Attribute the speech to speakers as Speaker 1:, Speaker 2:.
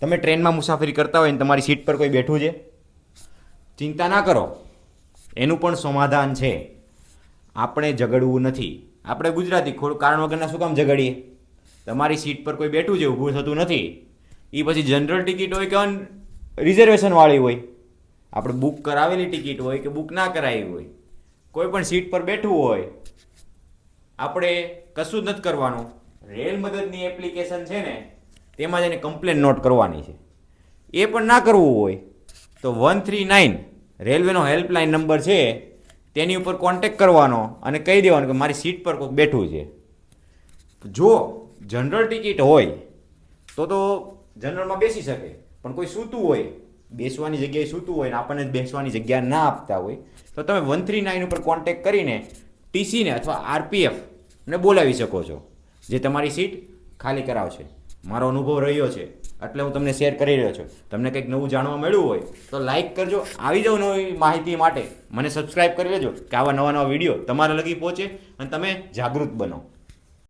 Speaker 1: તમે ટ્રેનમાં મુસાફરી કરતા હોય ને તમારી સીટ પર કોઈ બેઠું છે? ચિંતા ના કરો. એનું પણ સમાધાન છે. આપણે ઝઘડવું નથી. આપણે ગુજરાતી ખોડ, કારણ વગરના શું કામ ઝઘડીએ? તમારી સીટ પર કોઈ બેઠું છે, ઊભું થતું નથી. એ પછી જનરલ ટિકિટ હોય કે રિઝર્વેશનવાળી હોય? આપણે બુક કરાવેલી ટિકિટ હોય કે બુક ના કરાવી હોય? કોઈ પણ સીટ પર બેઠવું હોય, આપણે કશું જ નથી કરવાનું. રેલ મદદની એપ્લિકેશન છે ને તેમાં જઈને કમ્પ્લેન નોટ કરવાની છે. એ પણ ના કરવું હોય તો વન થ્રી નાઇન રેલવેનો હેલ્પલાઇન નંબર છે, તેની ઉપર કોન્ટેક કરવાનો અને કહી દેવાનું કે મારી સીટ પર કોઈક બેઠું છે. જો જનરલ ટિકિટ હોય તો તો જનરલમાં બેસી શકે, પણ કોઈ સૂતું હોય, બેસવાની જગ્યાએ સૂતું હોય ને આપણને બેસવાની જગ્યા ના આપતા હોય, તો તમે વન થ્રી નાઇન ઉપર કોન્ટેક કરીને ટીસીને અથવા આરપીએફ ને બોલાવી શકો છો, જે તમારી સીટ ખાલી કરાવશે. મારો અનુભવ રહ્યો છે. એટલે હું તમને શેર કરી રહ્યો છું. તમને કંઈક નવું જાણવા મળ્યું હોય, તો લાઇક કરજો. આવી જાઓ નવી માહિતી માટે. મને સબસ્ક્રાઈબ કરી લેજો, કે આવા નવા નવા વીડિયો તમારા લગી પહોંચે અને તમે જાગૃત બનો.